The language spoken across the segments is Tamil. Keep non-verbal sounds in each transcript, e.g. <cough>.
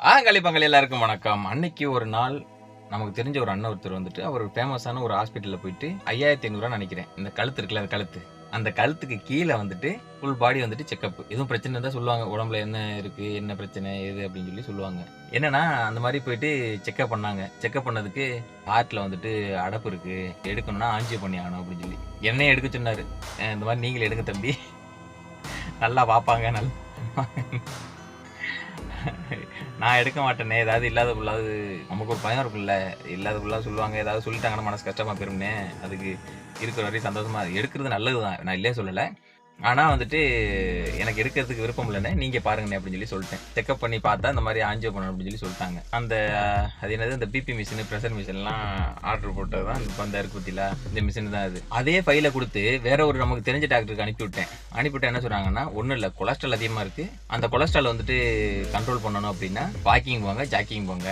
ஆ பங்காளி எல்லாருக்கும் வணக்கம். அன்னைக்கு ஒரு நாள் நமக்கு தெரிஞ்ச ஒரு அண்ணன் ஒருத்தர் வந்துட்டு அவர் ஃபேமஸான ஒரு ஹாஸ்பிட்டலில் போயிட்டு ஐயாயிரத்தி ஐநூறுரூவா நினைக்கிறேன். இந்த கழுத்து இருக்குல்ல அந்த கழுத்து. அந்த கழுத்துக்கு கீழே வந்துட்டு ஃபுல் பாடி வந்துட்டு செக்கப் எதுவும் பிரச்சனை இருந்தால் சொல்லுவாங்க. உடம்புல என்ன இருக்குது என்ன பிரச்சனை எது அப்படின்னு சொல்லி சொல்லுவாங்க. என்னன்னா அந்த மாதிரி போயிட்டு செக்கப் பண்ணாங்க. செக்கப் பண்ணதுக்கு ஹார்ட்டில் வந்துட்டு அடப்பு இருக்குது எடுக்கணும்னா ஆஞ்சியோ பண்ணி ஆகணும் அப்படின்னு சொல்லி. என்னையும் எடுக்க சொன்னார். இந்த மாதிரி நீங்களே எடுங்க தம்பி. நல்லா பார்ப்பாங்க நல்லா நான் எடுக்க மாட்டேனே ஏதாவது இல்லாத பிள்ளாவது நமக்கு ஒரு பயம் இருக்குல்ல இல்லாத பிள்ளா சொல்லுவாங்க ஏதாவது சொல்லிட்டாங்கன்னா மனசு கஷ்டமாக போயிரும்னே. அதுக்கு இருக்கிற வரையும் சந்தோஷமாக எடுக்கிறது நல்லது தான் நான் இல்லையே சொல்லலை. ஆனால் வந்துட்டு எனக்கு எடுக்கிறதுக்கு விருப்பம் இல்லைண்ணே நீங்கள் பாருங்கண்ணே அப்படின்னு சொல்லி சொல்லிட்டேன். செக்அப் பண்ணி பார்த்தா இந்த மாதிரி ஆஞ்சியோ பண்ணணும் அப்படின்னு சொல்லி சொல்லிட்டாங்க. அந்த அது என்னது இந்த பிபி மிஷின் ப்ரெஷர் மிஷின்லாம் ஆர்டர் போட்டது தான் இப்போ அந்த இருக்கு இந்த மிஷின் தான் அது. அதே ஃபைலை கொடுத்து வேற ஒரு நமக்கு தெரிஞ்ச டாக்டருக்கு அனுப்பிவிட்டேன் அனுப்பிவிட்டு என்ன சொல்கிறாங்கன்னா ஒன்றும் இல்லை கொலஸ்ட்ரால் அதிகமாக இருக்கு. அந்த கொலஸ்ட்ரால் வந்துட்டு கண்ட்ரோல் பண்ணணும் அப்படின்னா வாக்கிங் போங்க ஜாக்கிங் போங்க.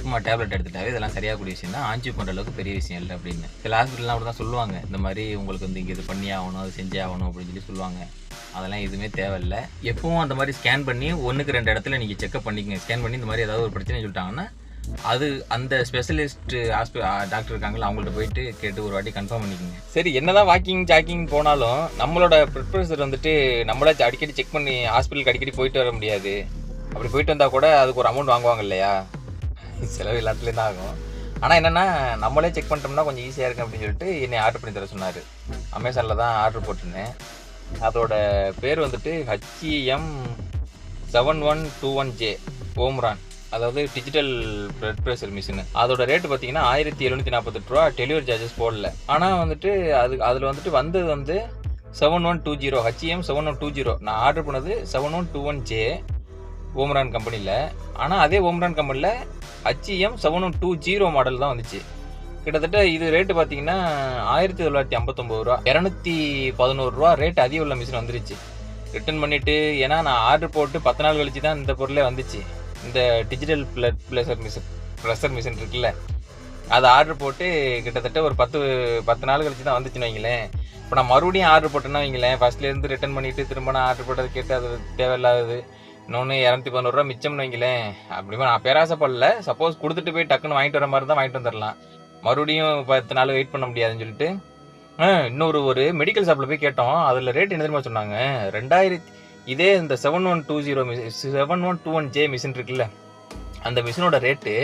சும்மா டேப்லெட் எடுத்துட்டாவே இதெல்லாம் சரியாக கூடிய விஷயம் தான். ஆஞ்சி பண்ணுற அளவுக்கு பெரிய விஷயம் இல்லை அப்படின்னு. சில ஹாஸ்பிட்டல்லாம் அப்படி தான் சொல்லுவாங்க. இந்த மாதிரி உங்களுக்கு வந்து இங்கே இது பண்ணி ஆகணும் அது செஞ்சே ஆகணும் அப்படின்னு சொல்லி சொல்லுவாங்க. அதெல்லாம் எதுவுமே தேவையில்லை. எப்பவும் அந்த மாதிரி ஸ்கேன் பண்ணி ஒன்றுக்கு ரெண்டு இடத்துல நீங்கள் செக்அப் பண்ணிக்கங்க. ஸ்கேன் பண்ணி இந்த மாதிரி ஏதாவது ஒரு பிரச்சனை சொல்லிட்டாங்கன்னா அது அந்த ஸ்பெஷலிஸ்ட் ஹாஸ்பி டாக்டர் இருக்காங்களா அவங்கள்ட்ட போயிட்டு கேட்டு ஒரு வாட்டி கன்ஃபார்ம் பண்ணிக்கோங்க. சரி என்னதான் வாக்கிங் ஜாக்கிங் போனாலும் நம்மளோட பிளட் வந்துட்டு நம்மளே அடிக்கடி செக் பண்ணி ஹாஸ்பிட்டலுக்கு அடிக்கடி போயிட்டு வர முடியாது. அப்படி போயிட்டு வந்தால் கூட அதுக்கு ஒரு அமௌண்ட் வாங்குவாங்க இல்லையா? <laughs> செலவு எல்லாத்துலேயும் தான் ஆகும். ஆனால் என்னென்னா நம்மளே செக் பண்ணிட்டோம்னா கொஞ்சம் ஈஸியாக இருக்கும் அப்படின்னு சொல்லிட்டு என்னை ஆர்டர் பண்ணி தர சொன்னார். அமேசானில் தான் ஆர்டர் போட்டிருந்தேன். அதோட பேர் வந்துட்டு HEM seven one two one J Omron அதாவது டிஜிட்டல் பிளட் ப்ரெஷர் மிஷின் அதோட ரேட்டு பார்த்தீங்கன்னா ஆயிரத்தி எழுநூற்றி நாற்பத்தெட்டு ரூபா டெலிவரி சார்ஜஸ் போடல. ஆனால் வந்துட்டு அது அதில் வந்துட்டு வந்தது வந்து seven one two zero HM seven one two zero நான் ஆர்டர் பண்ணது seven one two one J Omron கம்பெனியில் ஆனால் அதே ஓம்ரான் கம்பெனியில் HEM seven two zero model தான் வந்துச்சு. கிட்டத்தட்ட இது ரேட்டு பார்த்தீங்கன்னா ஆயிரத்தி தொள்ளாயிரத்தி ஐம்பத்தொம்பது ரூபா இரநூத்தி பதினோரு ரூபா ரேட் அதிகம் உள்ள மிஷின் வந்துருச்சு. ரிட்டர்ன் பண்ணிவிட்டு ஏன்னா நான் ஆர்டர் போட்டு பத்து நாள் கழிச்சு தான் இந்த பொருளே வந்துச்சு. இந்த digital blood pleasure machine pressure machine இருக்குல்ல அதை ஆர்டர் போட்டு கிட்டத்தட்ட ஒரு பத்து பத்து நாள் கழிச்சு தான் வந்துச்சுன்னு வைங்களேன். இப்போ நான் மறுபடியும் ஆர்டர் போட்டேன்னா வைங்களேன். ஃபர்ஸ்ட்லேருந்து ரிட்டர்ன் பண்ணிட்டு திரும்ப நான் ஆர்டர் போட்டது கேட்டு அது தேவையில்லாதது. இன்னொன்று இரநூத்தி பதினோரு ரூபா மிச்சம்னு வைங்களேன். அப்படிமா நான் பேராசைப்படல. சப்போஸ் கொடுத்துட்டு போய் டக்குன்னு வாங்கிட்டு வர மாதிரி தான் வாங்கிட்டு வந்துடலாம் மறுபடியும் பத்து நாள் வெயிட் பண்ண முடியாதுன்னு சொல்லிட்டு. இன்னொரு ஒரு மெடிக்கல் ஷாப்பில் போய் கேட்டோம். அதில் ரேட் என்ன தெரியுமா சொன்னாங்க? ரெண்டாயிரத்தி இதே இந்த seven one two zero seven one two one J machine இருக்குல்ல. அந்த மிஷினோட ரேட்டு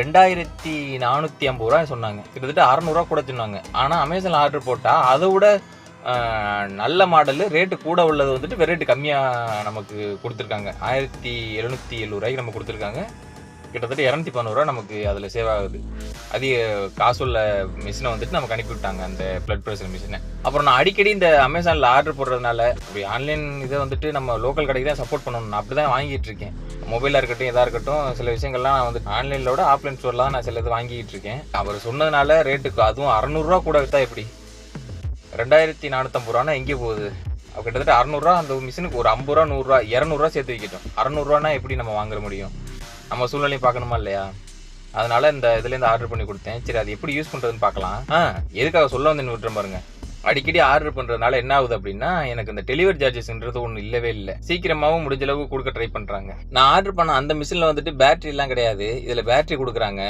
ரெண்டாயிரத்தி நானூற்றி ஐம்பது ரூபா சொன்னாங்க. கிட்டத்தட்ட அறநூறுவா கூட சொன்னாங்க ஆனால் அமேசானில் ஆர்டர் போட்டால் அதை விட நல்ல மாடலு. ரேட்டு கூட உள்ளது வந்துட்டு ரேட்டு கம்மியாக நமக்கு கொடுத்துருக்காங்க. ஆயிரத்தி எழுநூற்றி எழுபது ரூபாய்க்கு நம்ம கொடுத்துருக்காங்க. கிட்டத்தட்ட இரநூத்தி பதினோருவா நமக்கு அதில் சேவ் ஆகுது. அதிக காசுள்ள மிஷினை வந்துட்டு நமக்கு அனுப்பிவிட்டாங்க அந்த பிளட் ப்ரெஷர் மிஷினை அப்புறம் நான் அடிக்கடி இந்த அமேசானில் ஆர்டர் போடுறதுனால இப்படி ஆன்லைன் இதை வந்துட்டு நம்ம லோக்கல் கடைக்கு தான் சப்போர்ட் பண்ணணும். நான் அப்படி தான் வாங்கிட்டு இருக்கேன். மொபைலாக இருக்கட்டும் எதாக இருக்கட்டும் சில விஷயங்கள்லாம் நான் வந்து விட ஆஃப்லைன் ஸ்டோரில் தான் நான் சில இது வாங்கிட்டு இருக்கேன். அவர் சொன்னதுனால ரேட்டுக்கு அதுவும் அறநூறுவா கூட விற்றா எப்படி? ரெண்டாயிரத்தி நானூற்றம்பது ரூபானா எங்கே போகுது? கிட்டத்தட்ட அறநூறுரூவா அந்த மிஷினுக்கு ஒரு ஐம்பது ரூபா நூறுரூவா இரநூறுவா சேர்த்து வைக்கட்டும். அறநூறுவானா எப்படி நம்ம வாங்க முடியும்? நம்ம சூழ்நிலையும் பார்க்கணுமா இல்லையா? அதனால் இந்த இதுலேருந்து ஆர்டர் பண்ணி கொடுத்தேன். சரி அது எப்படி யூஸ் பண்ணுறதுன்னு பார்க்கலாம். ஆ எதுக்காக சொல்ல வந்து விட்டுறேன் பாருங்க. அடிக்கடி ஆர்டர் பண்ணுறதுனால என்ன ஆகுது அப்படின்னா எனக்கு இந்த டெலிவரி சார்ஜஸ்ன்றது ஒன்றும் இல்லவே இல்லை. சீக்கிரமாகவும் முடிஞ்ச அளவுக்கு கொடுக்க ட்ரை பண்ணுறாங்க நான் ஆர்டர் பண்ண அந்த மிஷினில் வந்துட்டு பேட்டரி எல்லாம் கிடையாது. இதில் பேட்டரி கொடுக்குறாங்க.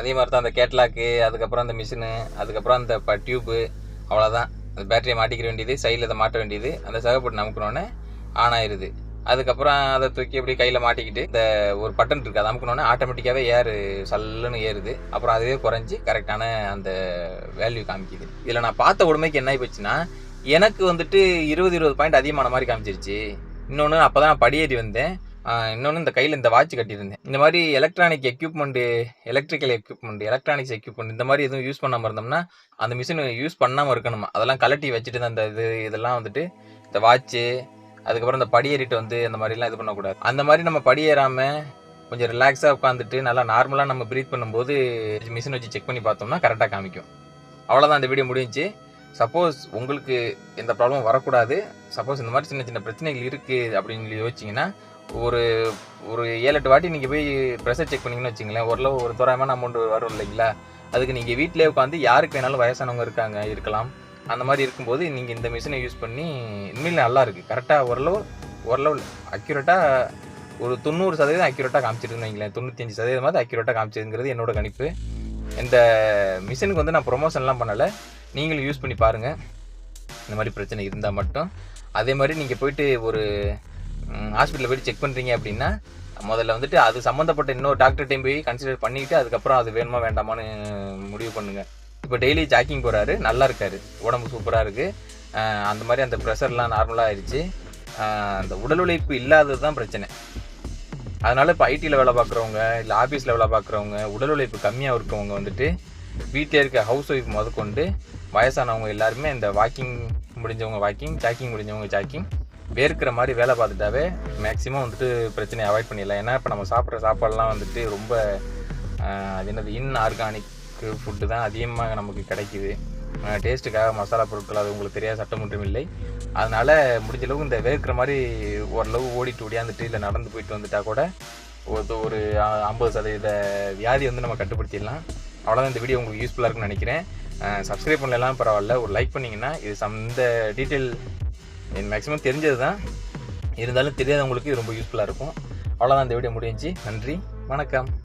அதே மாதிரி தான் அந்த கேட்லாக்கு அதுக்கப்புறம் அந்த மிஷினு அதுக்கப்புறம் அந்த ப டியூப்பு அவ்வளோதான் அந்த பேட்டரியை மாட்டிக்கிற வேண்டியது சைடில் அதை மாட்ட வேண்டியது அந்த சகப்பட்டு நமக்குனோடனே ஆன் ஆயிடுது அதுக்கப்புறம் அதை தூக்கி அப்படி கையில் மாட்டிக்கிட்டு இந்த ஒரு பட்டன் இருக்குது அதை அமுக்கணுன்னே ஆட்டோமேட்டிக்காகவே ஏறு சல்லுன்னு ஏறுது. அப்புறம் அதுவே குறைஞ்சி கரெக்டான அந்த வேல்யூ காமிக்குது. இதில் நான் பார்த்த உடமைக்கு என்ன ஆகிப்போச்சுன்னா எனக்கு வந்துட்டு இருபது இருபது பாயிண்ட் அதிகமான மாதிரி காமிச்சிருச்சு. இன்னொன்று அப்போ தான் நான் படியேறி வந்தேன். இன்னொன்று இந்த கையில் இந்த வாட்ச் கட்டியிருந்தேன். இந்த மாதிரி electronic equipment electrical equipment electronics equipment இந்த மாதிரி எதுவும் யூஸ் பண்ணாமல் இருந்தோம்னா அந்த மிஷின் யூஸ் பண்ணாமல் இருக்கணுமா? அதெல்லாம் கலட்டி வச்சுட்டு தான் அந்த இது இதெல்லாம் வந்துட்டு இந்த வாட்ச்சு அதுக்கப்புறம் இந்த படியேறிட்டு வந்து அந்த மாதிரிலாம் இது பண்ணக்கூடாது. அந்த மாதிரி நம்ம படியேறாமல் கொஞ்சம் ரிலாக்ஸாக உட்காந்துட்டு நல்லா நார்மலாக நம்ம ப்ரீத் பண்ணும்போது மிஷின் வச்சு செக் பண்ணி பார்த்தோம்னா கரெக்டாக காமிக்கும். அவ்வளோதான் அந்த வீடியோ முடிஞ்சுச்சு. சப்போஸ் உங்களுக்கு எந்த ப்ராப்ளமும் வரக்கூடாது. சப்போஸ் இந்த மாதிரி சின்ன சின்ன பிரச்சனைகள் இருக்குது அப்படின்னு சொல்லி யோசிச்சிங்கன்னா ஒரு ஒரு ஏழு எட்டு வாட்டி நீங்கள் போய் ப்ரெஷர் செக் பண்ணிங்கன்னு வச்சிங்களேன் ஓரளவு ஒரு தோராயமான அமௌண்ட் வரும் இல்லைங்களா? அதுக்கு நீங்கள் வீட்டிலே உட்காந்து யாருக்கு வேணாலும் வயசானவங்க இருக்காங்க இருக்கலாம். அந்த மாதிரி இருக்கும்போது நீங்கள் இந்த மிஷினை யூஸ் பண்ணி இனிமேல் நல்லா இருக்குது கரெக்டாக ஓரளவு ஓரளவு அக்யூரேட்டாக ஒரு தொண்ணூறு சதவீதம் அக்யூரேட்டாக காமிச்சிருந்தேன் வைங்களேன். தொண்ணூத்தஞ்சு சதவீதமாவது அக்யூரேட்டாக காமிச்சிருங்கிறது என்னோட கணிப்பு. இந்த மிஷினுக்கு வந்து நான் ப்ரொமோஷன்லாம் பண்ணலை. நீங்களும் யூஸ் பண்ணி பாருங்கள் இந்த மாதிரி பிரச்சனை இருந்தால் மட்டும். அதே மாதிரி நீங்கள் போயிட்டு ஒரு ஹாஸ்பிட்டலில் போயிட்டு செக் பண்ணுறீங்க அப்படின்னா முதல்ல வந்துட்டு அது சம்மந்தப்பட்ட இன்னொரு டாக்டர்கிட்டையும் போய் கன்சிடர் பண்ணிவிட்டு அதுக்கப்புறம் அது வேணுமா வேண்டாமான்னு முடிவு பண்ணுங்கள் இப்போ டெய்லி ஜாக்கிங் போகிறாரு நல்லா இருக்காரு. உடம்பு சூப்பராக இருக்குது அந்த மாதிரி அந்த ப்ரெஷர்லாம் நார்மலாக ஆயிடுச்சு. அந்த உடல் உழைப்பு இல்லாதது தான் பிரச்சனை. அதனால் இப்போ ஐடியில் வேலை பார்க்குறவங்க இல்லை ஆஃபீஸில் வேலை பார்க்குறவங்க உடல் உழைப்பு கம்மியாக இருக்கவங்க வந்துட்டு வீட்டில் இருக்க ஹவுஸ் ஒய்ஃப் முதற்கொண்டு வயசானவங்க எல்லாருமே இந்த வாக்கிங் முடிஞ்சவங்க வாக்கிங் ஜாக்கிங் முடிஞ்சவங்க ஜாக்கிங் வேர்க்கிற மாதிரி வேலை பார்த்துட்டாவே மேக்ஸிமம் வந்துட்டு பிரச்சனையை அவாய்ட் பண்ணிடலாம். ஏன்னா இப்போ நம்ம சாப்பிட்ற சாப்பாடெலாம் வந்துட்டு ரொம்ப அது என்னது இன் ஆர்கானிக் ஃபுட்டு தான் அதிகமாக நமக்கு கிடைக்குது. டேஸ்ட்டுக்காக மசாலா பொருட்கள் அது உங்களுக்கு தெரியாத சட்டம் ஒன்றும் இல்லை. அதனால் முடிஞ்ச அளவுக்கு இந்த வேர்க்கிற மாதிரி ஓரளவு ஓடிட்டு ஓடியாந்துட்டு இல்லை நடந்து போயிட்டு வந்துட்டா கூட ஒரு ஒரு ஐம்பது சதவீத வியாதி வந்து நம்ம கட்டுப்படுத்திடலாம். அவ்வளோதான் இந்த வீடியோ உங்களுக்கு யூஸ்ஃபுல்லாக இருக்குன்னு நினைக்கிறேன். சப்ஸ்கிரைப் பண்ணலாம் பரவாயில்ல. ஒரு லைக் பண்ணிங்கன்னா இது சம் இந்த டீட்டெயில் மேக்ஸிமம் தெரிஞ்சது தான் இருந்தாலும் தெரியாதவங்களுக்கு இது ரொம்ப யூஸ்ஃபுல்லாக இருக்கும். அவ்வளோதான் இந்த வீடியோ முடிஞ்சு. நன்றி. வணக்கம்.